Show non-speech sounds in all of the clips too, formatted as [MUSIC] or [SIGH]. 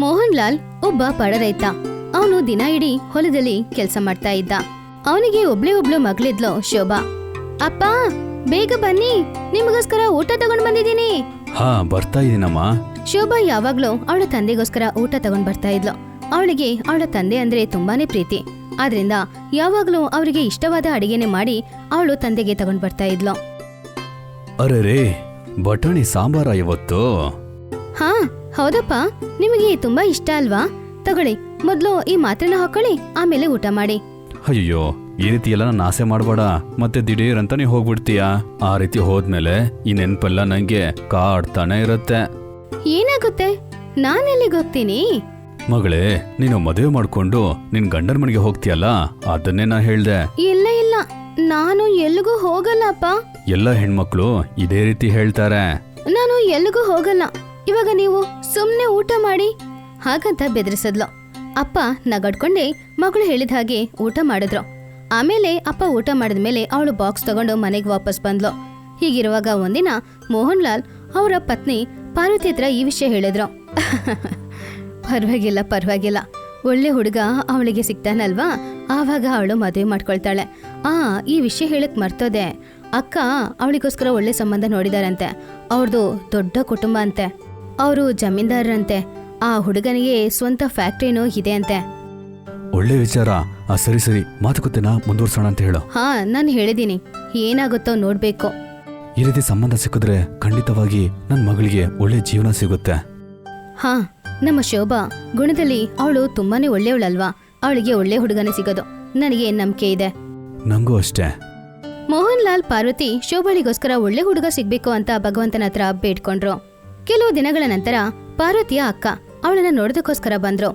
ಮೋಹನ್ ಲಾಲ್ ಒಬ್ಬ ಪಡರೈತ. ಅವನು ದಿನ ಇಡೀ ಹೊಲದಲ್ಲಿ ಕೆಲಸ ಮಾಡ್ತಾ ಇದ್ದ. ಅವನಿಗೆ ಒಬ್ಳೆ ಒಬ್ಳು ಮಗಳಿದ್ಲು ಶೋಭಾ. ಅಪ್ಪ ಬೇಗ ಬನ್ನಿ. ನಿಮಗೋಸ್ಕರ ಊಟ ತಗೊಂಡ್ ಬಂದಿದ್ದೀನಿ. ಹಾ ಬರ್ತಾ ಇದೀನಮ್ಮ. ಶೋಭಾ ಯಾವಾಗ್ಲೂ ಅವಳ ತಂದೆಗೋಸ್ಕರ ಊಟ ತಗೊಂಡ್ ಬರ್ತಾ ಇದ್ಲು. ಅವಳಿಗೆ ಅವಳ ತಂದೆ ಅಂದ್ರೆ ತುಂಬಾನೇ ಪ್ರೀತಿ. ಆದ್ರಿಂದ ಯಾವಾಗ್ಲೂ ಅವರಿಗೆ ಇಷ್ಟವಾದ ಅಡಿಗೆನೆ ಮಾಡಿ ಅವಳು ತಂದೆಗೆ ತಗೊಂಡ್ ಬರ್ತಾ ಇದ್ಲು. ಅರೆ ರೇ ಬಟಾಣಿ ಸಾಂಬಾರ ಇವತ್ತು? ಹಾ ಹೌದಪ್ಪ ನಿಮಗೆ ತುಂಬಾ ಇಷ್ಟ ಅಲ್ವಾ? ತಗೊಳ್ಳಿ ಮೊದ್ಲು ಈ ಮಾತ್ರೆನ ಹಾಕೊಳ್ಳಿ ಆಮೇಲೆ ಊಟ ಮಾಡಿ. ಅಯ್ಯೋ ಈ ರೀತಿ ಎಲ್ಲ ನಾನು ಆಸೆ ಮಾಡಬೇಡ. ಮತ್ತೆ ದಿಢೀರ್ ಅಂತ ನೀ ಹೋಗ್ಬಿಡ್ತೀಯಾ? ಆ ರೀತಿ ಹೋದ್ಮೇಲೆ ಈ ನೆನ್ಪೆಲ್ಲ ನಂಗೆ ಕಾಡ್ತಾನೆ ಇರುತ್ತೆ. ಏನಾಗುತ್ತೆ? ನಾನೆಲ್ಲಿ ಗೊತ್ತೀನಿ ಮಗಳೇ ನೀನು ಮದುವೆ ಮಾಡ್ಕೊಂಡು ನಿನ್ ಗಂಡನ ಮನೆಗೆ ಹೋಗ್ತೀಯಲ್ಲ? ಅದನ್ನೇ ನಾ ಹೇಳ್ದೆ. ಇಲ್ಲ ಇಲ್ಲ. ನಾನು ಎಲ್ಲಿಗೂ ಹೋಗಲ್ಲಪ್ಪ. ಎಲ್ಲ ಹೆಣ್ಮಕ್ಳು ಇದೇ ರೀತಿ ಹೇಳ್ತಾರೆ. ನಾನು ಎಲ್ಲಿಗೂ ಹೋಗಲ್ಲ. ಇವಾಗ ನೀವು ಸುಮ್ನೆ ಊಟ ಮಾಡಿ ಹಾಗಂತ ಬೆದರಿಸಿದ್ಲು. ಅಪ್ಪ ನಗಡ್ಕೊಂಡೆ ಮಗಳು ಹೇಳಿದ ಹಾಗೆ ಊಟ ಮಾಡಿದ್ರು. ಆಮೇಲೆ ಅಪ್ಪ ಊಟ ಮಾಡಿದ ಮೇಲೆ ಅವಳು ಬಾಕ್ಸ್ ತಗೊಂಡು ಮನೆಗೆ ವಾಪಸ್ ಬಂದ್ಲು. ಹೀಗಿರುವಾಗ ಒಂದಿನ ಮೋಹನ್ ಲಾಲ್ ಅವರ ಪತ್ನಿ ಪಾರ್ವತಿ ಹತ್ರ ಈ ವಿಷಯ ಹೇಳಿದ್ರು. [LAUGHS] ಪರವಾಗಿಲ್ಲ ಪರವಾಗಿಲ್ಲ. ಒಳ್ಳೆ ಹುಡುಗ ಅವಳಿಗೆ ಸಿಗ್ತಾನಲ್ವಾ? ಆವಾಗ ಅವಳು ಮದುವೆ ಮಾಡ್ಕೊಳ್ತಾಳೆ. ಆ, ಈ ವಿಷಯ ಹೇಳಕ್ ಮರ್ತೋದೆ. ಅಕ್ಕ ಅವಳಿಗೋಸ್ಕರ ಒಳ್ಳೆ ಸಂಬಂಧ ನೋಡಿದಾರಂತೆ. ಅವ್ರದ್ದು ದೊಡ್ಡ ಕುಟುಂಬ ಅಂತೆ. ಅವರು ಜಮೀನ್ದಾರರಂತೆ. ಆ ಹುಡುಗನಿಗೆ ಸ್ವಂತ ಫ್ಯಾಕ್ಟ್ರಿನೂ ಇದೆ ಅಂತೆ ಒಳ್ಳೆ ವಿಚಾರ. ಆ ಸರಿ ಸರಿ. ಮಾತುಕತೆನ ಮುಂದುವರ್ಸೋಣ ಅಂತ ಹೇಳು. ಹಾ ನಾನು ಹೇಳಿದ್ದೀನಿ. ಏನಾಗುತ್ತೋ ನೋಡ್ಬೇಕು. ಈ ರೀತಿ ಸಂಬಂಧ ಸಿಕ್ಕಿದ್ರೆ ಖಂಡಿತವಾಗಿ ನನ್ನ ಮಗಳಿಗೆ ಒಳ್ಳೆ ಜೀವನ ಸಿಗುತ್ತೆ. ಹಾ ನಮ್ಮ ಶೋಭಾ ಗುಣದಲ್ಲಿ ಅವಳು ತುಂಬಾನೇ ಒಳ್ಳೆಯವಳಲ್ವಾ? ಅವಳಿಗೆ ಒಳ್ಳೆ ಹುಡುಗನೇ ಸಿಗೋದು. ನನಗೆ ನಂಬಿಕೆ ಇದೆ. ನಂಗೂ ಅಷ್ಟೇ. ಮೋಹನ್ ಲಾಲ್ ಪಾರ್ವತಿ ಶೋಭಳಿಗೋಸ್ಕರ ಒಳ್ಳೆ ಹುಡುಗ ಸಿಗ್ಬೇಕು ಅಂತ ಭಗವಂತನ ಹತ್ರ ಬೇಡ್ಕೊಂಡ್ರು. ಕೆಲವು ದಿನಗಳ ನಂತರ ಪಾರ್ವತಿಯ ಅಕ್ಕ ಅವಳನ್ನ ನೋಡೋದಕ್ಕೋಸ್ಕರ ಬಂದ್ರು.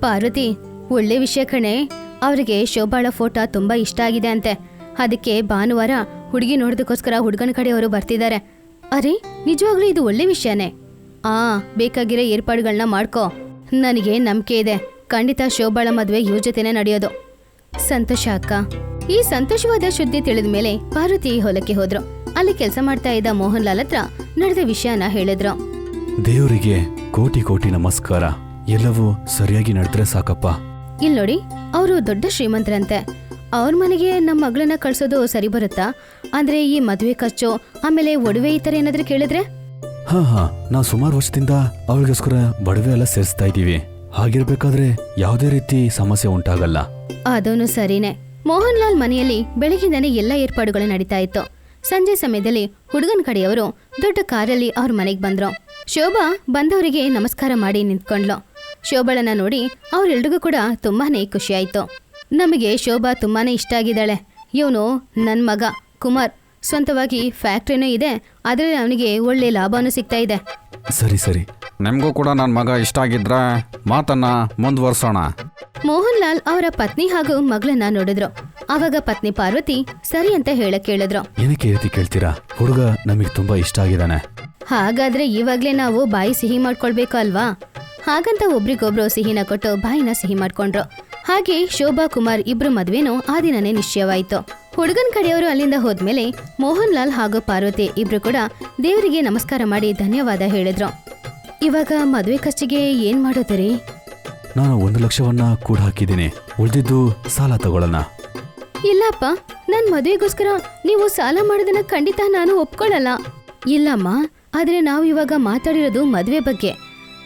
ಪಾರ್ವತಿ, ಒಳ್ಳೆ ವಿಷಯ ಕಣೆ. ಅವರಿಗೆ ಶೋಭಾಳ ಫೋಟೋ ತುಂಬಾ ಇಷ್ಟ ಆಗಿದೆ ಅಂತೆ. ಅದಕ್ಕೆ ಭಾನುವಾರ ಹುಡುಗಿ ನೋಡೋದಕ್ಕೋಸ್ಕರ ಹುಡುಗನ ಕಡೆಯವರು ಬರ್ತಿದ್ದಾರೆ. ಅರೆ, ನಿಜವಾಗ್ಲೂ ಇದು ಒಳ್ಳೆ ವಿಷಯನೇ? ಆ, ಬೇಕಾಗಿರೋ ಏರ್ಪಾಡುಗಳನ್ನ ಮಾಡ್ಕೋ. ನನಗೆ ನಂಬಿಕೆ ಇದೆ. ಖಂಡಿತ ಶೋಭಾಳ ಮದುವೆ ಇವ್ರ ಜೊತೆನೇ ನಡೆಯೋದು. ಸಂತೋಷ ಅಕ್ಕ. ಈ ಸಂತೋಷವಾದ ಸುದ್ದಿ ತಿಳಿದ ಮೇಲೆ ಪಾರ್ವತಿ ಹೊಲಕ್ಕೆ ಹೋದ್ರು. ಅಲ್ಲಿ ಕೆಲಸ ಮಾಡ್ತಾ ಇದ್ದ ಮೋಹನ್ ಲಾಲ್ ಹತ್ರ ನಡೆದ ವಿಷಯನ ಹೇಳಿದ್ರು. ದೇವರಿಗೆ ಕೋಟಿ ಕೋಟಿ ನಮಸ್ಕಾರ. ಎಲ್ಲವೂ ಸರಿಯಾಗಿ ನಡೆದ್ರೆ ಸಾಕಪ್ಪ. ಇಲ್ ನೋಡಿ ಅವರು ದೊಡ್ಡ ಶ್ರೀಮಂತರಂತೆ. ಅವ್ರ ಮನೆಗೆ ನಮ್ಮ ಮಗಳನ್ನ ಕಳ್ಸೋದು ಸರಿ ಬರುತ್ತಾ? ಅಂದ್ರೆ ಈ ಮದುವೆ ಖರ್ಚು ಆಮೇಲೆ ಒಡವೆ ಈ ತರ ಏನಾದ್ರೂ ಕೇಳಿದ್ರೆ? ಹಾ ಹಾ ನಾವು ಸುಮಾರು ವರ್ಷದಿಂದ ಅವಳಿಗೋಸ್ಕರ ಬಡವೆ ಎಲ್ಲ ಸೇರಿಸ್ತಾ ಇದೀವಿ ಹಾಗಿರ್ಬೇಕಾದ್ರೆ ಯಾವುದೇ ರೀತಿ ಸಮಸ್ಯೆ ಉಂಟಾಗಲ್ಲ. ಅದೂನು ಸರಿನೇ. ಮೋಹನ್ ಲಾಲ್ ಮನೆಯಲ್ಲಿ ಬೆಳಗ್ಗಿಂದನೇ ಎಲ್ಲ ಏರ್ಪಾಡುಗಳು ನಡೀತಾ ಇತ್ತು. ಸಂಜೆ ಸಮಯದಲ್ಲಿ ಹುಡುಗನ ಕಡೆಯವರು ದೊಡ್ಡ ಕಾರಲ್ಲಿ ಅವ್ರ ಮನೆಗೆ ಬಂದ್ರು. ಶೋಭಾ ಬಂದವರಿಗೆ ನಮಸ್ಕಾರ ಮಾಡಿ ನಿಂತ್ಕೊಂಡ್ಲು. ಶೋಭಳನ್ನ ನೋಡಿ ಅವ್ರೆಲ್ರಿಗೂ ಕೂಡ ತುಂಬಾನೇ ಖುಷಿ ಆಯಿತು ನಮಗೆ ಶೋಭಾ ತುಂಬಾನೇ ಇಷ್ಟ ಆಗಿದ್ದಾಳೆ. ಇವನು ನನ್ನ ಮಗ ಕುಮಾರ್. ಸ್ವಂತವಾಗಿ ಫ್ಯಾಕ್ಟ್ರಿನೂ ಇದೆ ಅದರಲ್ಲಿ ಅವನಿಗೆ ಒಳ್ಳೆ ಲಾಭನೂ ಸಿಗ್ತಾ ಇದೆ. ಸರಿ ಸರಿ. ನಿಮಗೂ ಕೂಡ ನನ್ನ ಮಗ ಇಷ್ಟ ಆಗಿದ್ರ ಮಾತನ್ನ ಮುಂದುವರ್ಸೋಣ. ಮೋಹನ್ ಲಾಲ್ ಅವರ ಪತ್ನಿ ಹಾಗೂ ಮಗಳನ್ನ ನೋಡಿದ್ರು. ಆವಾಗ ಪತ್ನಿ ಪಾರ್ವತಿ ಸರಿ ಅಂತ ಹೇಳಕ್ ಕೇಳಿದ್ರು. ಏನಕ್ಕೆ ಈ ರೀತಿ ಕೇಳ್ತೀರಾ? ಹುಡುಗ ನಮಗೆ ತುಂಬಾ ಇಷ್ಟ ಆಗಿದಾನೆ ಹಾಗಾದ್ರೆ ಇವಾಗ್ಲೇ ನಾವು ಬಾಯಿ ಸಿಹಿ ಮಾಡ್ಕೊಳ್ಬೇಕು ಅಲ್ವಾ? ಹಾಗಂತ ಒಬ್ರಿಗೊಬ್ರು ಸಿಹಿನ ಕೊಟ್ಟು ಬಾಯಿನ ಸಿಹಿ ಮಾಡ್ಕೊಂಡ್ರು. ಹಾಗೆ ಶೋಭಾ ಕುಮಾರ್ ಇಬ್ರು ಮದ್ವೆನೂ ಆ ದಿನನೇ ನಿಶ್ಚಯವಾಯ್ತು. ಹುಡುಗನ್ ಕಡೆಯವರು ಅಲ್ಲಿಂದ ಹೋದ್ಮೇಲೆ ಮೋಹನ್ ಲಾಲ್ ಹಾಗೂ ಪಾರ್ವತಿ ಇಬ್ರು ಕೂಡ ದೇವರಿಗೆ ನಮಸ್ಕಾರ ಮಾಡಿ ಧನ್ಯವಾದ ಹೇಳಿದ್ರು. ಇವಾಗ ಮದ್ವೆ ಖರ್ಚಿಗೆ ಏನ್ ಮಾಡೋದರಿ? ನಾನು ಒಂದು ಲಕ್ಷವನ್ನ ಕೂಡ ಹಾಕಿದ್ದೀನಿ. ಉಳಿದಿದ್ದು ಸಾಲ ತಗೊಳ್ಳೋಣ. ಇಲ್ಲಪ್ಪ ನನ್ ಮದುವೆಗೋಸ್ಕರ ನೀವು ಸಾಲ ಮಾಡೋದನ್ನ ಖಂಡಿತ ನಾನು ಒಪ್ಕೊಳ್ಳಲ್ಲ. ಇಲ್ಲಮ್ಮ ಆದ್ರೆ ನಾವು ಇವಾಗ ಮಾತಾಡಿರೋದು ಮದುವೆ ಬಗ್ಗೆ.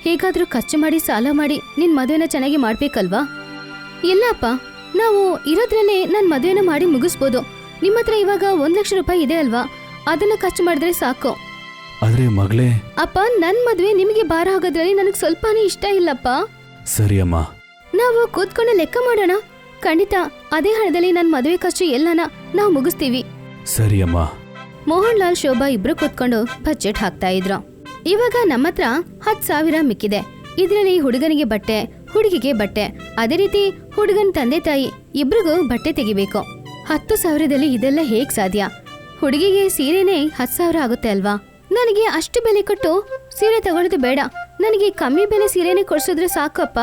ಹೇಗಾದ್ರೂ ಖರ್ಚು ಮಾಡಿ ಸಾಲ ಮಾಡಿ ನಿನ್ ಮದುವೆನ ಚೆನ್ನಾಗಿ ಮಾಡ್ಬೇಕಲ್ವಾ? ಇಲ್ಲಪ್ಪ ನಾವು ಇರೋದ್ರಲ್ಲೇ ನನ್ ಮದುವೆನ ಮಾಡಿ ಮುಗಿಸ್ಬೋದು. ನಿಮ್ಮ ಹತ್ರ ಇವಾಗ ಒಂದ್ ಲಕ್ಷ ರೂಪಾಯಿ ಇದೆ ಅಲ್ವಾ? ಅದನ್ನ ಖರ್ಚು ಮಾಡಿದ್ರೆ ಸಾಕು. ಆದ್ರೆ ಮಗಳೇ ಅಪ್ಪ ನನ್ ಮದುವೆ ನಿಮಗೆ ಭಾರ ಆಗೋದ್ರಲ್ಲಿ ನನಗೆ ಸ್ವಲ್ಪನೇ ಇಷ್ಟ ಇಲ್ಲಪ್ಪ. ಸರಿ ಅಮ್ಮ. ನಾವು ಕೂತ್ಕೊಂಡು ಲೆಕ್ಕ ಮಾಡೋಣ. ಖಂಡಿತ ಅದೇ ಹಣದಲ್ಲಿ ನನ್ನ ಮದುವೆ ಖರ್ಚು ಎಲ್ಲನ ನಾವು ಮುಗಿಸ್ತೀವಿ. ಸರಿ ಅಮ್ಮ. ಮೋಹನ್ ಲಾಲ್ ಶೋಭಾ ಇಬ್ರು ಕೂತ್ಕೊಂಡು ಬಜೆಟ್ ಹಾಕ್ತಾ ಇದ್ರು. ಇವಾಗ ನಮ್ಮ ಹತ್ರ ಹತ್ ಸಾವಿರ ಮಿಕ್ಕಿದೆ. ಇದ್ರಲ್ಲಿ ಹುಡುಗನಿಗೆ ಬಟ್ಟೆ ಹುಡುಗಿಗೆ ಬಟ್ಟೆ. ಅದೇ ರೀತಿ ಹುಡುಗನ ತಂದೆ ತಾಯಿ ಇಬ್ರಿಗೂ ಬಟ್ಟೆ ತೆಗಿಬೇಕು. ಹತ್ತು ಸಾವಿರದಲ್ಲಿ ಇದೆಲ್ಲ ಹೇಗ್ ಸಾಧ್ಯ? ಹುಡುಗಿಗೆ ಸೀರೆನೇ ಹತ್ತು ಸಾವಿರ ಆಗುತ್ತೆ ಅಲ್ವಾ? ನನಗೆ ಅಷ್ಟು ಬೆಲೆ ಕೊಟ್ಟು ಸೀರೆ ತಗೊಳ್ಳೋದು ಬೇಡ. ನನಗೆ ಕಮ್ಮಿ ಬೆಲೆ ಸೀರೆನೇ ಕೊಡ್ಸಿದ್ರೆ ಸಾಕಪ್ಪ.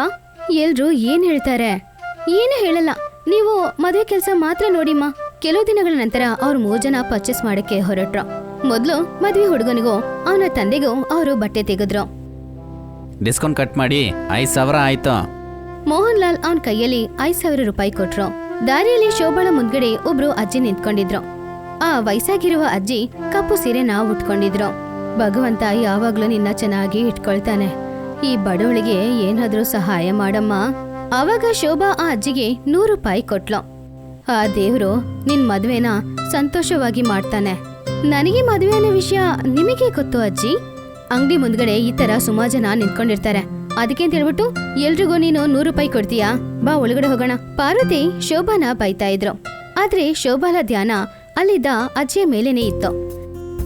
ಎಲ್ರು ಏನ್ ಹೇಳ್ತಾರೆ? ಏನು ಹೇಳಲ್ಲ. ನೀವು ಮದುವೆ ಕೆಲಸ ಮಾತ್ರ ನೋಡಿಮ್ಮ ಕೆಲವು ದಿನಗಳ ನಂತರ ಅವ್ರು ಮೂರ್ ಜನ ಪರ್ಚೇಸ್ ಮಾಡಕ್ಕೆ ಹೊರಟ್ರು. ಮೊದ್ಲು ಮದ್ವೆ ಹುಡುಗನಿಗೂ ಅವನ ತಂದೆಗೂ ಅವರು ಬಟ್ಟೆ ತೆಗೆದ್ರು. ಡಿಸ್ಕೌಂಟ್ ಕಟ್ ಮಾಡಿ ಐದು ಸಾವಿರ ಆಯ್ತು. ಮೋಹನ್ ಲಾಲ್ ಅವನ್ ಕೈಯಲ್ಲಿ ಐದ್ ಸಾವಿರ ರೂಪಾಯಿ ಕೊಟ್ರು. ದಾರಿಯಲ್ಲಿ ಶೋಭಾಳ ಮುಂದ್ಗಡೆ ಒಬ್ರು ಅಜ್ಜಿ ನಿಂತ್ಕೊಂಡಿದ್ರು. ಆ ವಯಸ್ಸಾಗಿರುವ ಅಜ್ಜಿ ಕಪ್ಪು ಸೀರೆನ ಉಟ್ಕೊಂಡಿದ್ರು. ಭಗವಂತ ಯಾವಾಗ್ಲೂ ನಿನ್ನ ಚೆನ್ನಾಗಿ ಇಟ್ಕೊಳ್ತಾನೆ. ಈ ಬಡವಳಿಗೆ ಏನಾದ್ರೂ ಸಹಾಯ ಮಾಡಮ್ಮ. ಆವಾಗ ಶೋಭಾ ಆ ಅಜ್ಜಿಗೆ ನೂರು ರೂಪಾಯಿ ಕೊಟ್ಲು. ಆ ದೇವ್ರು ನಿನ್ ಮದ್ವೆನ ಸಂತೋಷವಾಗಿ ಮಾಡ್ತಾನೆ. ನನಗೆ ಮದ್ವೆ ಅನ್ನೋ ವಿಷಯ ನಿಮಗೆ ಗೊತ್ತು ಅಜ್ಜಿ? ಅಂಗಡಿ ಮುಂದ್ಗಡೆ ಈ ತರ ಸುಮಾರು ಜನ ನಿಂತ್ಕೊಂಡಿರ್ತಾರೆ. ಅದಕ್ಕೆ ಅಂತ ಹೇಳ್ಬಿಟ್ಟು ಎಲ್ರಿಗೂ ನೀನು ನೂರು ರೂಪಾಯಿ ಕೊಡ್ತೀಯಾ? ಬಾ ಒಳಗಡೆ ಹೋಗೋಣ. ಪಾರ್ವತಿ ಶೋಭಾನ ಬೈತಾ ಇದ್ರು. ಆದ್ರೆ ಶೋಭಾಲ ಧ್ಯಾನ ಅಲ್ಲಿದ್ದ ಅಜ್ಜಿಯ ಮೇಲೇನೆ ಇತ್ತು.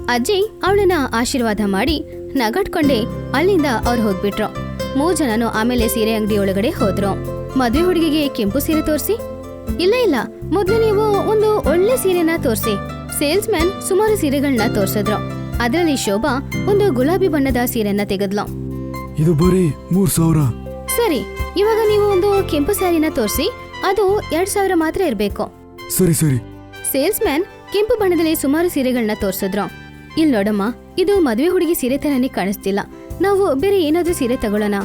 ಅಜ್ಜಿ ಅವಳನ್ನ ಆಶೀರ್ವಾದ ಮಾಡಿ ನಗಾಡ್ಕೊಂಡೆ ಅಲ್ಲಿಂದ ಅವ್ರು ಹೋಗ್ಬಿಟ್ರು. ಮೂರ್ ಜನನು ಆಮೇಲೆ ಸೀರೆ ಅಂಗಡಿ ಒಳಗಡೆ ಹೋದ್ರು. ಮದ್ವೆ ಹುಡುಗಿಗೆ ಕೆಂಪು ಸೀರೆ ತೋರಿಸಿ. ಇಲ್ಲ ಇಲ್ಲ ಮೊದ್ಲು ನೀವು ಒಂದು ಒಳ್ಳೆ ಸೀರೆನ ತೋರಿಸಿ. ಸೇಲ್ಸ್ ಮ್ಯಾನ್ ಸುಮಾರು ಸೀರೆಗಳನ್ನ ತೋರ್ಸಿದ್ರು. ಅದರಲ್ಲಿ ಶೋಭಾ ಒಂದು ಗುಲಾಬಿ ಬಣ್ಣದ ಸೀರೆನ ತೆಗೆದ್ಲು. ಇದು ಬರೀ ಮೂರ್ ಸಾವಿರ. ಸರಿ ಇವಾಗ ನೀವು ಒಂದು ಕೆಂಪು ಸ್ಯಾರಿನ ತೋರಿಸಿ ಅದು ಎರಡ್ ಸಾವಿರ ಮಾತ್ರ ಇರಬೇಕು. ಸರಿ ಸರಿ. ಸೇಲ್ಸ್ ಮ್ಯಾನ್ ಕೆಂಪು ಬಣ್ಣದಲ್ಲಿ ಸುಮಾರು ಸೀರೆಗಳನ್ನ ತೋರಿಸಿದ್ರು. ಇಲ್ ನೋಡಮ್ಮ ಇದು ಮದುವೆ ಹುಡುಗಿ ಸೀರೆ ತರನೇ ಕಾಣಿಸ್ತಿಲ್ಲ. ನಾವು ಬೇರೆ ಏನಾದ್ರೂ ಸೀರೆ ತಗೊಳ್ಳೋಣ.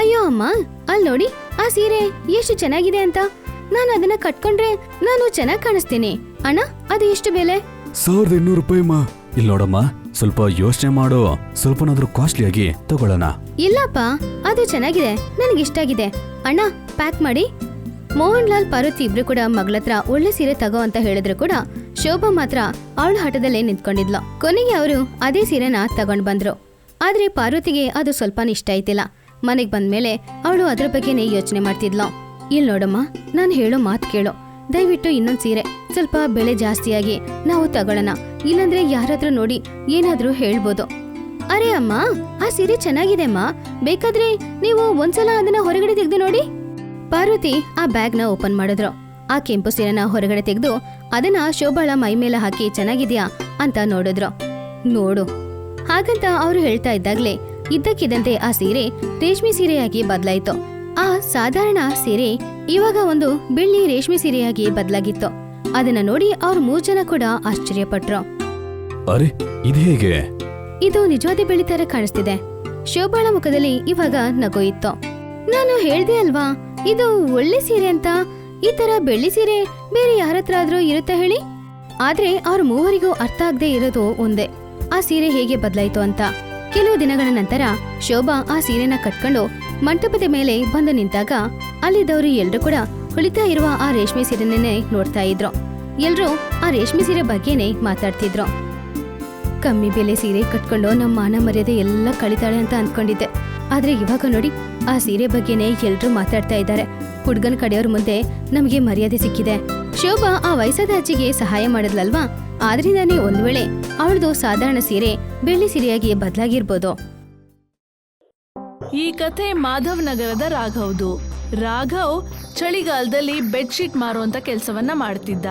ಅಯ್ಯೋ ಅಮ್ಮ ಅಲ್ ನೋಡಿ ಆ ಸೀರೆ ಎಷ್ಟು ಚೆನ್ನಾಗಿದೆ ಅಂತ. ನಾನು ಅದನ್ನ ಕಟ್ಕೊಂಡ್ರೆ ನಾನು ಚೆನ್ನಾಗಿ ಕಾಣಿಸ್ತೀನಿ. ಅಣ್ಣ ಅದು ಎಷ್ಟು ಬೆಲೆ? ಸಾವಿರದ ಇನ್ನೂರು ರೂಪಾಯಿ ಅಮ್ಮ ಇಲ್ಲಿ ನೋಡಮ್ಮ ಸ್ವಲ್ಪ ಯೋಚನೆ ಮಾಡು ಸ್ವಲ್ಪನಾದ್ರೂ ಕಾಸ್ಟ್ಲಿಯಾಗಿ ತಗೊಳ್ಳೋಣ. ಇಲ್ಲಪ್ಪ ಅದು ಚೆನ್ನಾಗಿದೆ ನನಗೆ ಇಷ್ಟ ಆಗಿದೆ. ಅಣ್ಣ ಪ್ಯಾಕ್ ಮಾಡಿ. ಮೋಹನ್ ಲಾಲ್ ಪಾರ್ವತಿ ಇಬ್ರು ಕೂಡ ಮಗಳತ್ರ ಒಳ್ಳೆ ಸೀರೆ ತಗೋ ಅಂತ ಹೇಳಿದ್ರು ಕೂಡ ಶೋಭಾ ಮಾತ್ರ ಅವಳ ಹಠದಲ್ಲೇ ನಿಂತ್ಕೊಂಡಿದ್ಲು. ಕೊನೆಗೆ ಅವರು ಅದೇ ಸೀರೆನ ತಗೊಂಡ್ ಬಂದ್ರು. ಆದ್ರೆ ಪಾರ್ವತಿಗೆ ಅದು ಸ್ವಲ್ಪ ಇಷ್ಟ ಆಯ್ತಿಲ್ಲ. ಮನೆಗ್ ಬಂದ್ಮೇಲೆ ಅವಳು ಅದ್ರ ಬಗ್ಗೆನೇ ಯೋಚನೆ ಮಾಡ್ತಿದ್ಲು. ಇಲ್ಲಿ ನೋಡಮ್ಮ, ನಾನು ಹೇಳೋ ಮಾತು ಕೇಳು. ದಯವಿಟ್ಟು ಇನ್ನೊಂದು ಸೀರೆ. ಸ್ವಲ್ಪ ಬೆಳೆ ಜಾಸ್ತಿಯಾಗಿ ನಾವು ತಗೊಳ್ಳೋಣ ಇಲ್ಲಾಂದ್ರೆ ಯಾರಾದ್ರೂ ನೋಡಿ ಏನಾದ್ರೂ ಹೇಳ್ಬೋದು. ಅರೆ ಅಮ್ಮ, ಆ ಸೀರೆ ಚೆನ್ನಾಗಿದೆ ಅಮ್ಮ ಬೇಕಾದ್ರೆ ನೀವು ಒಂದ್ಸಲ ಅದನ್ನ ಹೊರಗಡೆ ತೆಗೆದು ನೋಡಿ. ಪಾರ್ವತಿ ಆ ಬ್ಯಾಗ್ನ ಓಪನ್ ಮಾಡಿದ್ರು. ಆ ಕೆಂಪು ಸೀರೆನ ಹೊರಗಡೆ ತೆಗೆದು ಅದನ್ನ ಶೋಭಾಳ ಮೈ ಮೇಲೆ ಹಾಕಿ ಚೆನ್ನಾಗಿದ್ಯಾ ಅಂತ ನೋಡಿದ್ರು. ನೋಡು ಹಾಗಂತ ಅವರು ಹೇಳ್ತಾ ಇದ್ದಾಗ್ಲೇ ಇದ್ದಕ್ಕಿದ್ದಂತೆ ಆ ಸೀರೆ ರೇಷ್ಮೆ ಸೀರೆಯಾಗಿ ಬದಲಾಯಿತು. ಆ ಸಾಧಾರಣ ಸೀರೆ ಇವಾಗ ಒಂದು ಬೆಳ್ಳಿ ರೇಷ್ಮೆ ಸೀರೆಯಾಗಿ ಬದಲಾಗಿತ್ತು. ಅದನ್ನ ನೋಡಿ ಅವ್ರ ಮೂರ್ ಜನ ಕೂಡ ಆಶ್ಚರ್ಯಪಟ್ರು. ಅರೆ ಇದು ಹೇಗೆ? ಇದು ನಿಜವಾದ ಬೆಳ್ಳಿ ತರ ಕಾಣಿಸ್ತಿದೆ. ಶೋಭಾಳ ಮುಖದಲ್ಲಿ ಇವಾಗ ನಗು ಇತ್ತು. ನಾನು ಹೇಳ್ದೆ ಅಲ್ವಾ ಇದು ಒಳ್ಳೆ ಸೀರೆ ಅಂತ? ಈ ತರ ಬೆಳ್ಳಿ ಸೀರೆ ಬೇರೆ ಯಾರತ್ರ ಆದ್ರೂ ಇರುತ್ತಾ ಹೇಳಿ? ಆದ್ರೆ ಅವ್ರ ಮೂವರಿಗೂ ಅರ್ಥ ಆಗದೆ ಇರೋದು ಒಂದೇ. ಆ ಸೀರೆ ಹೇಗೆ ಬದಲಾಯಿತು ಅಂತ. ಕೆಲವು ದಿನಗಳ ನಂತರ ಶೋಭಾ ಆ ಸೀರೆನ ಕಟ್ಕೊಂಡು ಮಂಟಪದ ಮೇಲೆ ಬಂದು ನಿಂತಾಗ ಅಲ್ಲಿದ್ದವರು ಎಲ್ರು ಕೂಡ ಕುಳಿತಾ ಇರುವ ಆ ರೇಷ್ಮೆ ಸೀರೆನೇ ನೋಡ್ತಾ ಇದ್ರು. ಎಲ್ರೂ ಆ ರೇಷ್ಮೆ ಸೀರೆ ಬಗ್ಗೆನೇ ಮಾತಾಡ್ತಿದ್ರು. ಕಮ್ಮಿ ಬೆಲೆ ಸೀರೆ ಕಟ್ಕೊಂಡು ನಮ್ಮ ಮಾನ ಮರ್ಯಾದೆ ಎಲ್ಲ ಕಳಿತಾಳೆ ಅಂತ ಅಂದ್ಕೊಂಡಿದ್ದೆ ಆದ್ರೆ ಇವಾಗ ನೋಡಿ ಆ ಸೀರೆ ಬಗ್ಗೆನೇ ಎಲ್ರೂ ಮಾತಾಡ್ತಾ ಇದ್ದಾರೆ. ಹುಡ್ಗನ್ ಕಡೆಯವ್ರ ಮುಂದೆ ನಮಗೆ ಮರ್ಯಾದೆ ಸಿಕ್ಕಿದೆ. ಶೋಭಾ ಆ ವಯಸ್ಸಾದ ಅಜ್ಜಿಗೆ ಸಹಾಯ ಮಾಡಿದ್ಲಲ್ವಾ? ಆದ್ರಿಂದಾನೇ ಒಂದ್ ವೇಳೆ ಅವಳದು ಸಾಧಾರಣ ಸೀರೆ ಬೆಳ್ಳಿ ಸೀರೆಯಾಗಿ ಬದಲಾಗಿರ್ಬೋದು. ಈ ಕಥೆ ಮಾಧವ್ ನಗರದ ರಾಘವ್ದು. ರಾಘವ್ ಚಳಿಗಾಲದಲ್ಲಿ ಬೆಡ್ಶೀಟ್ ಮಾರುವಂತ ಕೆಲಸವನ್ನ ಮಾಡ್ತಿದ್ದ.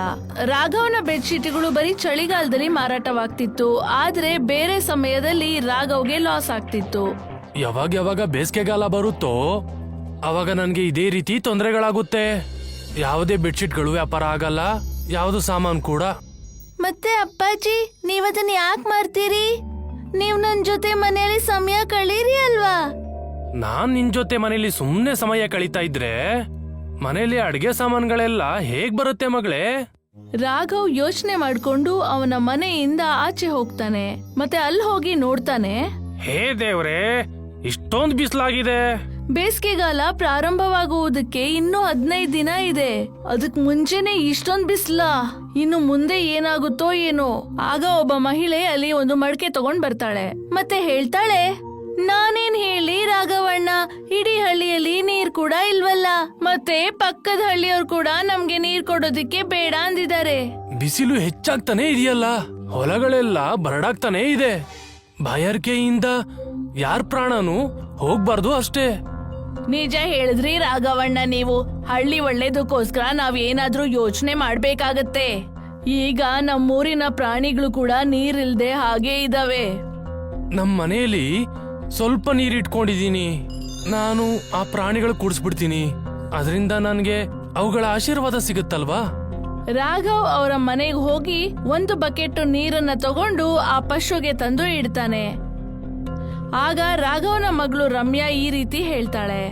ರಾಘವ್ನ ಬೆಡ್ಶೀಟ್ಗಳು ಬರೀ ಚಳಿಗಾಲದಲ್ಲಿ ಮಾರಾಟವಾಗ್ತಿತ್ತು. ಆದ್ರೆ ಬೇರೆ ಸಮಯದಲ್ಲಿ ರಾಘವ್ಗೆ ಲಾಸ್ ಆಗ್ತಿತ್ತು. ಯಾವಾಗ ಯಾವಾಗ ಬೇಸಿಗೆಗಾಲ ಬರುತ್ತೋ? ಅವಾಗ ನನಗೆ ಇದೇ ರೀತಿ ತೊಂದರೆಗಳಾಗುತ್ತೆ. ಯಾವುದೇ ಬೆಡ್ಶೀಟ್ಗಳು ವ್ಯಾಪಾರ ಆಗಲ್ಲ ಯಾವುದು ಸಾಮಾನು ಕೂಡ. ಮತ್ತೆ ಅಪ್ಪಾಜಿ ನೀವದನ್ನ ಯಾಕೆ ಮಾಡ್ತೀರಿ? ನೀವ್ ನನ್ ಜೊತೆ ಮನೆಯಲ್ಲಿ ಸಮಯ ಕಳೀರಿ ಅಲ್ವಾ? ನಾನ್ ನಿನ್ ಜೊತೆ ಮನೇಲಿ ಸುಮ್ನೆ ಸಮಯ ಕಳೀತಾ ಇದ್ರೆ ಮನೇಲಿ ಅಡಿಗೆ ಸಾಮಾನುಗಳೆಲ್ಲ ಹೇಗ್ ಬರುತ್ತೆ ಮಗಳೇ? ರಾಘವ್ ಯೋಚನೆ ಮಾಡ್ಕೊಂಡು ಅವನ ಮನೆಯಿಂದ ಆಚೆ ಹೋಗ್ತಾನೆ ಮತ್ತೆ ಅಲ್ಲಿ ಹೋಗಿ ನೋಡ್ತಾನೆ. ಹೇ ದೇವ್ರೆ ಇಷ್ಟೊಂದ್ ಬಿಸಿಲಾಗಿದೆ. ಬೇಸಿಗೆಗಾಲ ಪ್ರಾರಂಭವಾಗುವುದಕ್ಕೆ ಇನ್ನೂ ಹದಿನೈದು ದಿನ ಇದೆ. ಅದಕ್ ಮುಂಚೆನೆ ಇಷ್ಟೊಂದ್ ಬಿಸ್ಲ. ಇನ್ನು ಮುಂದೆ ಏನಾಗುತ್ತೋ ಏನೋ. ಆಗ ಒಬ್ಬ ಮಹಿಳೆ ಅಲ್ಲಿ ಒಂದು ಮಡಕೆ ತಗೊಂಡ್ ಬರ್ತಾಳೆ. ಮತ್ತೆ ಹೇಳ್ತಾಳೆ, ನಾನೇನ್ ಹೇಳಿ ರಾಘವಣ್ಣ, ಇಡೀ ಹಳ್ಳಿಯಲ್ಲಿ ನೀರ್ ಕೂಡ ಇಲ್ವಲ್ಲ. ಮತ್ತೆ ಪಕ್ಕದ ಹಳ್ಳಿಯವ್ರು ಕೂಡ ನಮ್ಗೆ ನೀರ್ ಕೊಡೋದಿಕ್ಕೆ ಬೇಡ ಅಂದಿದ್ದಾರೆ. ಬಿಸಿಲು ಹೆಚ್ಚಾಗ್ತಾನೆ ಇದೆಯಲ್ಲ. ಹೊಲಗಳೆಲ್ಲ ಬರಡಾಗ್ತಾನೆ ಇದೆ. ಬಯರ್ಕೆಯಿಂದ ಯಾರ್ ಪ್ರಾಣನು ಹೋಗ್ಬಾರ್ದು ಅಷ್ಟೇ. ನಿಜ ಹೇಳಿದ್ರಿ ರಾಘವಣ್ಣ ನೀವು ಹಳ್ಳಿ ಒಳ್ಳೇದಕ್ಕೋಸ್ಕರ ನಾವ್ ಏನಾದ್ರೂ ಯೋಚನೆ ಮಾಡ್ಬೇಕಾಗತ್ತೆ. ಈಗ ನಮ್ಮೂರಿನ ಪ್ರಾಣಿಗಳು ಕೂಡ ನೀರಿಲ್ದೆ ಹಾಗೆ ಇದಾವೆ. ನಮ್ ಮನೆಯಲ್ಲಿ ಸ್ವಲ್ಪ ನೀರ್ ಇಟ್ಕೊಂಡಿದೀನಿ ನಾನು ಆ ಪ್ರಾಣಿಗಳು ಕುಡಿಸ್ಬಿಡ್ತೀನಿ. ಅದರಿಂದ ನನಗೆ ಅವುಗಳ ಆಶೀರ್ವಾದ ಸಿಗುತ್ತಲ್ವಾ? ರಾಘವ್ ಅವರ ಮನೆಗೆ ಹೋಗಿ ಒಂದು ಬಕೆಟ್ ನೀರನ್ನ ತಗೊಂಡು ಆ ಪಶುಗೆ ತಂದು ಇಡ್ತಾನೆ. ಆಗ ರಾಘವನ ಮಗಳು ರಮ್ಯಾ ಈ ರೀತಿ ಹೇಳ್ತಾಳೆ.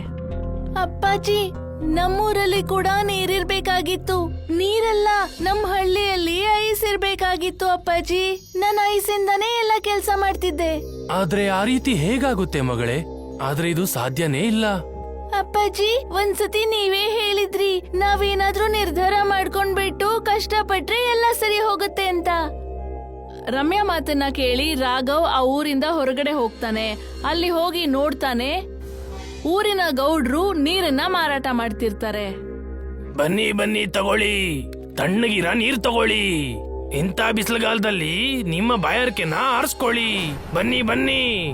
ಅಪ್ಪಾಜಿ ನಮ್ಮೂರಲ್ಲಿ ಕೂಡ ನೀರಿರ್ಬೇಕಾಗಿತ್ತು. ನೀರಲ್ಲ ನಮ್ ಹಳ್ಳಿಯಲ್ಲಿ ಐಸ್ ಇರ್ಬೇಕಾಗಿತ್ತು ಅಪ್ಪಾಜಿ. ನಾನು ಐಸಿಂದಾನೇ ಎಲ್ಲ ಕೆಲಸ ಮಾಡ್ತಿದ್ದೆ. ಆದ್ರೆ ಆ ರೀತಿ ಹೇಗಾಗುತ್ತೆ ಮಗಳೇ? ಆದ್ರೆ ಇದು ಸಾಧ್ಯನೇ ಇಲ್ಲ. ಅಪ್ಪಾಜಿ ಒಂದ್ಸತಿ ನೀವೇ ಹೇಳಿದ್ರಿ ನಾವೇನಾದ್ರೂ ನಿರ್ಧಾರ ಮಾಡ್ಕೊಂಡ್ಬಿಟ್ಟು ಕಷ್ಟಪಟ್ರೆ ಎಲ್ಲ ಸರಿ ಹೋಗುತ್ತೆ ಅಂತ. ರಮ್ಯಾ ಮಾತನ್ನ ಕೇಳಿ ರಾಘವ್ ಆ ಊರಿಂದ ಹೊರಗಡೆ ಹೋಗ್ತಾನೆ. ಅಲ್ಲಿ ಹೋಗಿ ನೋಡ್ತಾನೆ. ಊರಿನ ಗೌಡ್ರು ನೀರನ್ನ ಮಾರಾಟ ಮಾಡ್ತಿರ್ತಾರೆ. ಬನ್ನಿ ಬನ್ನಿ ತಗೊಳ್ಳಿ. ತಣ್ಣಗಿರ ನೀರ್ ತಗೊಳ್ಳಿ. ಇಂಥ ಬಿಸಿಲುಗಾಲದಲ್ಲಿ ನಿಮ್ಮ ಬಾಯಾರಿಕೆನ ಆರಿಸ್ಕೊಳ್ಳಿ. ಬನ್ನಿ ಬನ್ನಿ.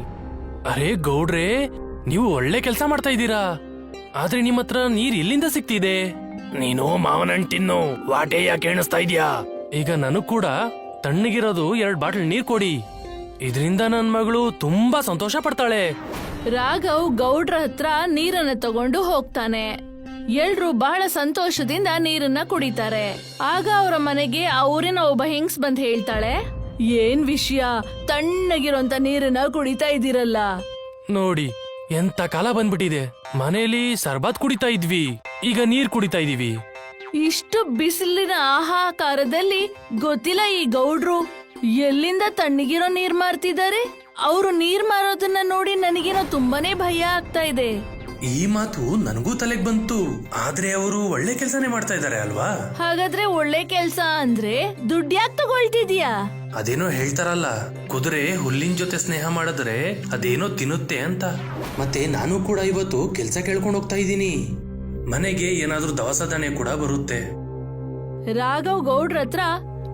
ಅರೆ ಗೌಡ್ರೆ ನೀವು ಒಳ್ಳೆ ಕೆಲಸ ಮಾಡ್ತಾ ಇದ್ದೀರಾ? ಆದ್ರೆ ನಿಮ್ಮ ಹತ್ರ ನೀರ್ ಎಲ್ಲಿಂದ ಸಿಗ್ತಿದೆ? ನೀನು ಮಾವನ ತಿನ್ನು ವಾಟೆ ಯಾಕೆ ಎಣಿಸ್ತಾ ಇದೀಯಾ? ಈಗ ನನಗ್ ಕೂಡ ತಣ್ಣಗಿರೋದು ಎರಡ್ ಬಾಟಲ್ ನೀರ್ ಕೊಡಿ. ಇದರಿಂದ ನನ್ ಮಗಳು ತುಂಬಾ ಸಂತೋಷ ಪಡ್ತಾಳೆ. ರಾಘವ್ ಗೌಡ್ರ ಹತ್ರ ನೀರನ್ನ ತಗೊಂಡು ಹೋಗ್ತಾನೆ. ಎಲ್ರು ಬಹಳ ಸಂತೋಷದಿಂದ ನೀರನ್ನ ಕುಡಿತಾರೆ. ಆಗ ಅವರ ಮನೆಗೆ ಆ ಊರಿನ ಒಬ್ಬ ಹೆಂಗ್ಸ್ ಬಂದ್ ಹೇಳ್ತಾಳೆ ಏನ್ ವಿಷಯ? ತಣ್ಣಗಿರೋಂತ ನೀರನ್ನ ಕುಡಿತಾ ಇದ್ದೀರಲ್ಲ. ನೋಡಿ ಎಂತ ಕಾಲ ಬಂದ್ಬಿಟ್ಟಿದೆ. ಮನೇಲಿ ಸರ್ಬತ್ ಕುಡಿತಾ ಇದ್ವಿ. ಈಗ ನೀರ್ ಕುಡಿತಾ ಇದೀವಿ ಇಷ್ಟು ಬಿಸಿಲಿನ ಆಹಾಕಾರದಲ್ಲಿ ಗೊತ್ತಿಲ್ಲ ಈ ಗೌಡ್ರು. ಎಲ್ಲಿಂದ ತಣ್ಣಗಿರೋ ನೀರ್ ಮಾರ್ತಿದ್ದಾರೆ? ಅವರು ನೀರ್ ಮಾರೋದನ್ನ ನೋಡಿ ನನಗೇನೋ ತುಂಬಾನೇ ಭಯ ಆಗ್ತಾ ಇದೆ. ಈ ಮಾತು ನನಗೂ ತಲೆಗ್ ಬಂತು. ಆದ್ರೆ ಅವರು ಒಳ್ಳೆ ಕೆಲಸನೇ ಮಾಡ್ತಾ ಇದ್ದಾರೆ ಅಲ್ವಾ? ಹಾಗಾದ್ರೆ ಒಳ್ಳೆ ಕೆಲ್ಸ ಅಂದ್ರೆ ದುಡ್ಡು ಯಾಕೆ ತಗೊಳ್ತಿದ್ಯಾ ಅದೇನೋ ಹೇಳ್ತಾರಲ್ಲ ಕುದುರೆ ಹುಲ್ಲಿನ ಜೊತೆ ಸ್ನೇಹ ಮಾಡಿದ್ರೆ ಅದೇನೋ ತಿನ್ನುತ್ತೆ ಅಂತ. ಮತ್ತೆ ನಾನು ಕೂಡ ಇವತ್ತು ಕೆಲ್ಸ ಕೇಳ್ಕೊಂಡು ಹೋಗ್ತಾ ಇದ್ದೀನಿ. ಮನೆಗೆ ಏನಾದ್ರೂ ದವಸ ಧಾನ್ಯ ಕೂಡ ಬರುತ್ತೆ. ರಾಘವ್ ಗೌಡ್ರ ಹತ್ರ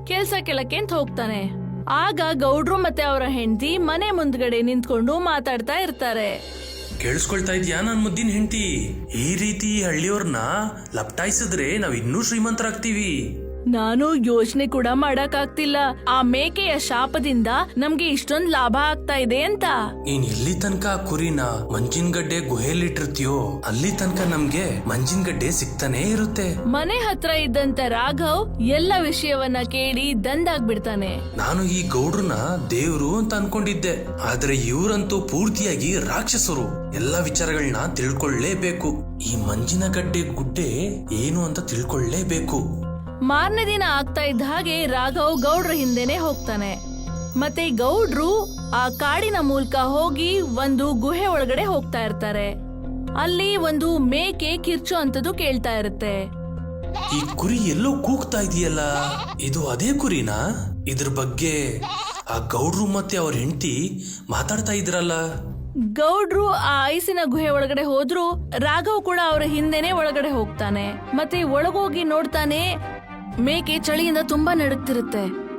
ಕೆಲ್ಸ ಕೆಳಕ್ಕೆ ಅಂತ ಹೋಗ್ತಾನೆ. ಆಗ ಗೌಡ್ರು ಮತ್ತೆ ಅವರ ಹೆಂಡತಿ ಮನೆ ಮುಂದ್ಗಡೆ ನಿಂತ್ಕೊಂಡು ಮಾತಾಡ್ತಾ ಇರ್ತಾರೆ. ಕೇಳಿಸ್ಕೊಳ್ತಾ ಇದ್ಯಾ ನನ್ ಮುದ್ದಿನ ಹೆಂಡತಿ? ಈ ರೀತಿ ಹಳ್ಳಿಯವ್ರನ್ನ ಲಪ್ಟಾಯಿಸಿದ್ರೆ ನಾವ್ ಇನ್ನೂ ಶ್ರೀಮಂತರಾಗ್ತೀವಿ. ನಾನು ಯೋಚನೆ ಕೂಡ ಮಾಡಕ್ಕಾಗ್ತಿಲ್ಲ. ಆ ಮೇಕೆಯ ಶಾಪದಿಂದ ನಮ್ಗೆ ಇಷ್ಟೊಂದ್ ಲಾಭ ಆಗ್ತಾ ಇದೆ ಅಂತ. ನೀನ್ ಎಲ್ಲಿ ತನಕ ಆ ಕುರಿನ ಮಂಜಿನ ಗಡ್ಡೆ ಗುಹೆಯಲ್ಲಿಟ್ಟಿರ್ತೀಯೋ ಅಲ್ಲಿ ತನಕ ನಮ್ಗೆ ಮಂಜಿನ ಗಡ್ಡೆ ಸಿಗ್ತಾನೇ ಇರುತ್ತೆ. ಮನೆ ಹತ್ರ ಇದ್ದಂತ ರಾಘವ್ ಎಲ್ಲ ವಿಷಯವನ್ನ ಕೇಳಿ ದಂದಾಗ್ಬಿಡ್ತಾನೆ. ನಾನು ಈ ಗೌಡ್ರನ್ನ ದೇವ್ರು ಅಂತ ಅನ್ಕೊಂಡಿದ್ದೆ. ಆದ್ರೆ ಇವ್ರಂತೂ ಪೂರ್ತಿಯಾಗಿ ರಾಕ್ಷಸರು. ಎಲ್ಲಾ ವಿಚಾರಗಳನ್ನ ತಿಳ್ಕೊಳ್ಳೇಬೇಕು ಈ ಮಂಜಿನ ಗಡ್ಡೆ ಗುಡ್ಡೆ ಏನು ಅಂತ ತಿಳ್ಕೊಳ್ಳೇಬೇಕು ಮಾರನೇ ದಿನ ಆಗ್ತಾ ಇದ್ದ ಹಾಗೆ ರಾಘವ್ ಗೌಡ್ರ ಹಿಂದೆನೆ ಹೋಗ್ತಾನೆ. ಮತ್ತೆ ಗೌಡ್ರು ಆ ಕಾಡಿನ ಮೂಲಕ ಹೋಗಿ ಒಂದು ಗುಹೆ ಒಳಗಡೆ ಹೋಗ್ತಾ ಇರ್ತಾರೆ. ಅಲ್ಲಿ ಒಂದು ಮೇಕೆ ಕಿರ್ಚು ಅಂತದ್ದು ಕೇಳ್ತಾ ಇರುತ್ತೆ. ಈ ಕುರಿ ಎಲ್ಲೋ ಕೂಗ್ತಾ ಇದೆಯಲ್ಲ? ಇದು ಅದೇ ಕುರಿನಾ? ಇದ್ರ ಬಗ್ಗೆ ಆ ಗೌಡ್ರು ಮತ್ತೆ ಅವ್ರ ಹೆಂಡತಿ ಮಾತಾಡ್ತಾ ಇದ್ರಲ್ಲ? ಗೌಡ್ರು ಆ ಐಸಿನ ಗುಹೆ ಒಳಗಡೆ ಹೋದ್ರು ರಾಘವ್ ಕೂಡ ಅವರ ಹಿಂದೆನೆ ಒಳಗಡೆ ಹೋಗ್ತಾನೆ. ಮತ್ತೆ ಒಳಗೋಗಿ ನೋಡ್ತಾನೆ ಮೇಕೆ ಚಳಿಯಿಂದ ತುಂಬಾ ನಡುಗ್ತಿರುತ್ತೆ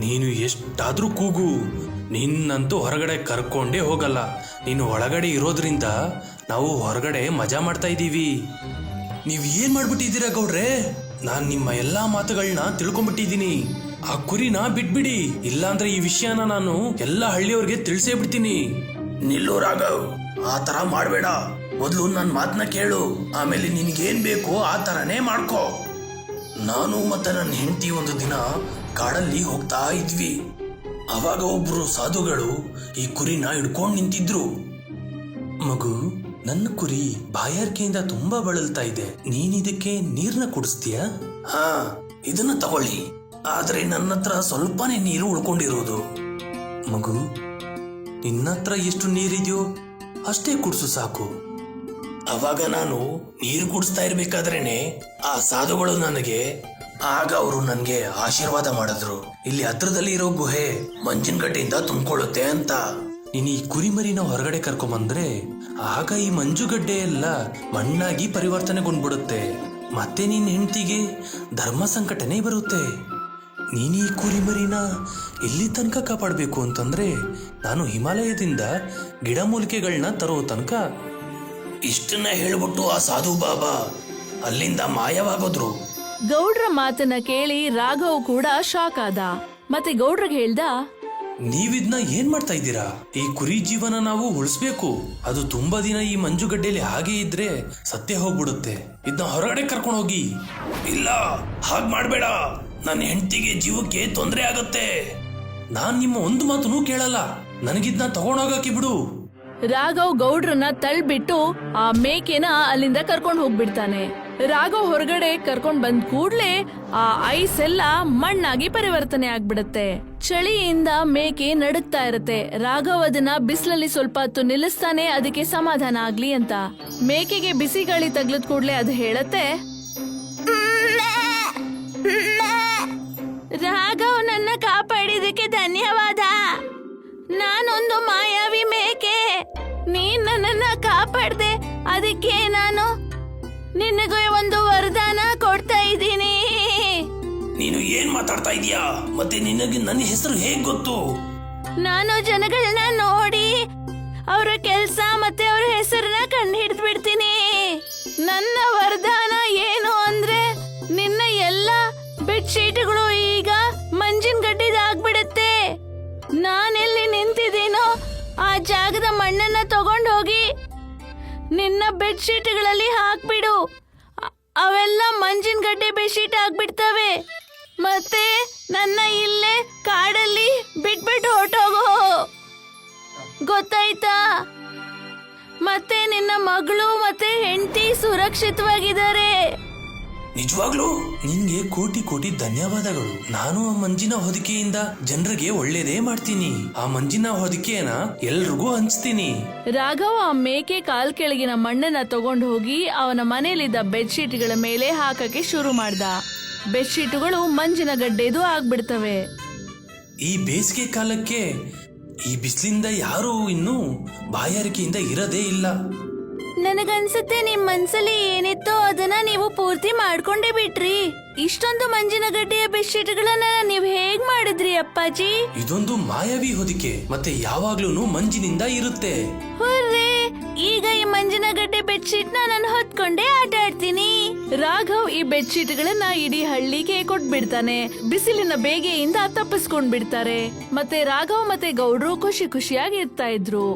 ನೀನು ಎಷ್ಟಾದ್ರೂ ಕೂಗು. ನಿನ್ನಂತೂ ಹೊರಗಡೆ ಕರ್ಕೊಂಡೇ ಹೋಗಲ್ಲ. ನೀನು ಒಳಗಡೆ ಇರೋದ್ರಿಂದ ನಾವು ಹೊರಗಡೆ ಮಜಾ ಮಾಡ್ತಾ ಇದ್ದೀವಿ. ನೀವು ಏನ್ ಮಾಡ್ಬಿಟ್ಟಿದ್ದೀರಾ ಗೌಡ್ರೆ? ನಾನು ನಿಮ್ಮ ಎಲ್ಲಾ ಮಾತುಗಳನ್ನ ತಿಳ್ಕೊಂಡ್ಬಿಟ್ಟಿದ್ದೀನಿ ಆ ಕುರಿನ ಬಿಟ್ಬಿಡಿ. ಇಲ್ಲಾಂದ್ರೆ ಈ ವಿಷಯನ ನಾನು ಎಲ್ಲ ಹಳ್ಳಿಯವ್ರಿಗೆ ತಿಳಿಸೇ ಬಿಡ್ತೀನಿ. ನಿಲ್ಲು ರಾಘವ್. ಆ ತರ ಮಾಡಬೇಡ. ಮೊದಲು ನನ್ನ ಮಾತನ್ನ ಕೇಳು. ಆಮೇಲೆ ನಿನ್ಗೇನ್ ಬೇಕೋ ಆ ತರನೇ ಮಾಡ್ಕೋ. ನಾನು ಮತ್ತೆ ನನ್ನ ಹೆಂಡತಿ ಒಂದು ದಿನ ಕಾಡಲ್ಲಿ ಹೋಗ್ತಾ ಇದ್ವಿ. ಅವಾಗ ಒಬ್ರು ಸಾಧುಗಳು ಈ ಕುರಿನ ಹಿಡ್ಕೊಂಡು ನಿಂತಿದ್ರು. ಮಗು ನನ್ನ ಕುರಿ ಬಾಯಾರಿಕೆಯಿಂದ ತುಂಬಾ ಬಳಲ್ತಾ ಇದೆ. ನೀನ್ ಇದಕ್ಕೆ ನೀರ್ನ ಕುಡಿಸ್ತೀಯಾ? ಹಾ, ಇದನ್ನ ತಗೊಳ್ಳಿ. ಆದ್ರೆ ನನ್ನ ಹತ್ರ ಸ್ವಲ್ಪನೇ ನೀರು ಉಳ್ಕೊಂಡಿರೋದು. ಮಗು, ನಿನ್ನ ಹತ್ರ ಎಷ್ಟು ನೀರಿದೆಯೋ ಅಷ್ಟೇ ಕುಡ್ಸು ಸಾಕು. ಅವಾಗ ನಾನು ನೀರು ಕುಡಿಸ್ತಾ ಇರ್ಬೇಕಾದ್ರೇನೆ ಆ ಸಾಧುಗಳು ನನಗೆ, ಆಗ ಅವರು ನನಗೆ ಆಶೀರ್ವಾದ ಮಾಡಿದ್ರು. ಇಲ್ಲಿ ಹತ್ರದಲ್ಲಿ ಇರೋ ಗುಹೆ ಮಂಜಿನ ಗಡ್ಡೆಯಿಂದ ತುಂಬಿಕೊಳ್ಳುತ್ತೆ ಅಂತ. ನೀನು ಈ ಕುರಿಮರಿನ ಹೊರಗಡೆ ಕರ್ಕೊಂಬಂದ್ರೆ ಆಗ ಈ ಮಂಜುಗಡ್ಡೆ ಎಲ್ಲ ಮಣ್ಣಾಗಿ ಪರಿವರ್ತನೆಗೊಂಡ್ಬಿಡುತ್ತೆ. ಮತ್ತೆ ನಿನ್ನ ಹೆಂಡತಿಗೆ ಧರ್ಮ ಸಂಕಟನೇ ಬರುತ್ತೆ. ನೀನು ಈ ಕುರಿಮರಿನ ಎಲ್ಲಿ ತನಕ ಕಾಪಾಡಬೇಕು ಅಂತಂದ್ರೆ ನಾನು ಹಿಮಾಲಯದಿಂದ ಗಿಡಮೂಲಿಕೆಗಳನ್ನ ತರೋ ತನಕ. ಇಷ್ಟನ್ನ ಹೇಳ್ಬಿಟ್ಟು ಆ ಸಾಧು ಬಾಬಾ ಅಲ್ಲಿಂದ ಮಾಯವಾಗೋದ್ರು. ಗೌಡ್ರ ಮಾತನ್ನ ಕೇಳಿ ರಾಘವ್ ಕೂಡ ಶಾಕ್ ಆದ. ಮತ್ತೆ ಗೌಡ್ರಿಗೆ ಹೇಳ್ದ ನೀವಿದ್ನ ಏನ್ ಮಾಡ್ತಾ ಇದ್ದೀರಾ? ಈ ಕುರಿ ಜೀವನ ನಾವು ಉಳಿಸ್ಬೇಕು. ಅದು ತುಂಬಾ ದಿನ ಈ ಮಂಜುಗಡ್ಡೆಯಲ್ಲಿ ಹಾಗೆ ಇದ್ರೆ ಸತ್ಯ ಹೋಗ್ಬಿಡುತ್ತೆ. ಇದನ್ನ ಹೊರಗಡೆ ಕರ್ಕೊಂಡು ಹೋಗಿ. ಇಲ್ಲ ಹಾಗೆ ಮಾಡ್ಬೇಡ. ನನ್ನ ಹೆಂಡತಿಗೆ ಜೀವಕ್ಕೆ ತೊಂದರೆ ಆಗತ್ತೆ. ನಾನ್ ನಿಮ್ಮ ಒಂದು ಮಾತನ್ನು ಕೇಳಲ್ಲ. ನನಗಿದ್ನ ತಗೊಂಡೋಗಕ್ಕೆ ಬಿಡು. ರಾಘವ್ ಗೌಡ್ರನ್ನ ತಳ್ಬಿಟ್ಟು ಆ ಮೇಕೆನ ಅಲ್ಲಿಂದ ಕರ್ಕೊಂಡು ಹೋಗ್ಬಿಡ್ತಾನೆ. ರಾಘವ್ ಹೊರಗಡೆ ಕರ್ಕೊಂಡ್ ಬಂದ್ ಕೂಡ್ಲೆ ಆ ಐಸ್ ಎಲ್ಲ ಮಣ್ಣಾಗಿ ಪರಿವರ್ತನೆ ಆಗ್ಬಿಡತ್ತೆ. ಚಳಿಯಿಂದ ಮೇಕೆ ನಡುಗ್ತಾ ಇರತ್ತೆ. ರಾಘವ್ ಅದನ್ನ ಬಿಸಿಲಲ್ಲಿ ಸ್ವಲ್ಪ ಹೊತ್ತು ನಿಲ್ಲಿಸ್ತಾನೆ, ಅದಕ್ಕೆ ಸಮಾಧಾನ ಆಗ್ಲಿ ಅಂತ. ಮೇಕೆಗೆ ಬಿಸಿ ಗಾಳಿ ತಗ್ಲದ್ ಕೂಡ್ಲೆ ಅದು ಹೇಳತ್ತೆ ರಾಘವ್ ನನ್ನ ಕಾಪಾಡಿದಕ್ಕೆ ಧನ್ಯವಾದ. ನಾನೊಂದು ಮಾಯಾವಿ ಮೇಕೆ. ನೀನ್ ನನ್ನನ್ನ ಕಾಪಾಡ್ದೆ ಅದಕ್ಕೆ ನಾನು ನಿನಗೆ ಒಂದು ವರದಾನ ಕೊಡ್ತಾ ಇದ್ದೀನಿ. ನೀನು ಏನ್ ಮಾತಾಡ್ತಾ ಇದೀಯಾ ಮತ್ತೆ ನಿನಗೆ ನನ್ನ ಹೆಸರು ಹೇಗ್ ಗೊತ್ತು? ನಾನು ಜನಗಳನ್ನ ನೋಡಿ ಅವರ ಕೆಲಸ ಮತ್ತೆ ಅವರ ಹೆಸರನ್ನ ಕಂಡು ಹಿಡಿದು ಬಿಡ್ತೀನಿ ನನ್ನ ವರದಾನ ಜಾಗದ ಮಣ್ಣನ್ನ ತಗೊಂಡು ಹೋಗಿ ನಿನ್ನ ಬೆಡ್ಶೀಟ್ಗಳಲ್ಲಿ ಹಾಕ್ಬಿಡು. ಅವೆಲ್ಲ ಮಂಜಿನ ಗಡ್ಡೆ ಬೆಡ್ಶೀಟ್ ಆಗ್ಬಿಡ್ತವೆ. ಮತ್ತೆ ನನ್ನ ಇಲ್ಲೇ ಕಾಡಲ್ಲಿ ಬಿಟ್ಬಿಟ್ಟು ಹೊರಟೋಗು. ಗೊತ್ತಾಯ್ತಾ? ಮತ್ತೆ ನಿನ್ನ ಮಗಳು ಮತ್ತೆ ಹೆಂಡತಿ ಸುರಕ್ಷಿತವಾಗಿದ್ದಾರೆ. ನಿಜವಾಗ್ಲೂ? ನಿನ್ಗೆ ಕೋಟಿ ಕೋಟಿ ಧನ್ಯವಾದಗಳು. ನಾನು ಆ ಮಂಜಿನ ಹೊದಿಕೆಯಿಂದ ಜನರಿಗೆ ಒಳ್ಳೇದೇ ಮಾಡ್ತೀನಿ. ಆ ಮಂಜಿನ ಹೊದಿಕೆಯನ್ನ ಎಲ್ರಿಗೂ ಹಂಚ್ತೀನಿ. ರಾಘವ ಆ ಮೇಕೆ ಕಾಲ್ ಕೆಳಗಿನ ಮಣ್ಣನ್ನ ತಗೊಂಡು ಹೋಗಿ ಅವನ ಮನೆಯಲ್ಲಿದ್ದ ಬೆಡ್ಶೀಟ್ಗಳ ಮೇಲೆ ಹಾಕಕ್ಕೆ ಶುರು ಮಾಡ್ದ. ಬೆಡ್ಶೀಟ್ಗಳು ಮಂಜಿನ ಗಡ್ಡೆದು ಆಗ್ಬಿಡ್ತವೆ. ಈ ಬೇಸಿಗೆ ಕಾಲಕ್ಕೆ ಈ ಬಿಸಿಲಿಂದ ಯಾರೂ ಇನ್ನೂ ಬಾಯಾರಿಕೆಯಿಂದ ಇರದೇ ಇಲ್ಲ. ನನಗನ್ಸುತ್ತೆ ನಿಮ್ ಮನ್ಸಲ್ಲಿ ಏನಿತ್ತೋ ಅದನ್ನ ನೀವು ಪೂರ್ತಿ ಮಾಡ್ಕೊಂಡೇ ಬಿಟ್ರಿ. ಇಷ್ಟೊಂದು ಮಂಜಿನ ಗಡ್ಡೆಯ ಬೆಡ್ಶೀಟ್ಗಳನ್ನ ನೀವ್ ಹೇಗ್ ಮಾಡಿದ್ರಿ ಅಪ್ಪಾಜಿ? ಇದೊಂದು ಮಾಯವಿ ಹೊದಿಕೆ ಮತ್ತೆ ಯಾವಾಗ್ಲೂ ಮಂಜಿನಿಂದ ಇರುತ್ತೆ. ಹುರ್ರೇ ಈಗ ಈ ಮಂಜಿನ ಗಡ್ಡೆ ಬೆಡ್ಶೀಟ್ನ ನಾನು ಹೊತ್ಕೊಂಡೇ ಆಟ ಆಡ್ತೀನಿ ರಾಘವ್ ಈ ಬೆಡ್ಶೀಟ್ ಗಳನ್ನ ಇಡೀ ಹಳ್ಳಿಗೆ ಕೊಟ್ಬಿಡ್ತಾನೆ. ಬಿಸಿಲಿನ ಬೇಗೆಯಿಂದ ತಪ್ಪಿಸ್ಕೊಂಡ್ ಬಿಡ್ತಾರೆ ಮತ್ತೆ ರಾಘವ್ ಮತ್ತೆ ಗೌಡ್ರು ಖುಷಿ ಖುಷಿಯಾಗಿ ಇರ್ತಾ ಇದ್ರು.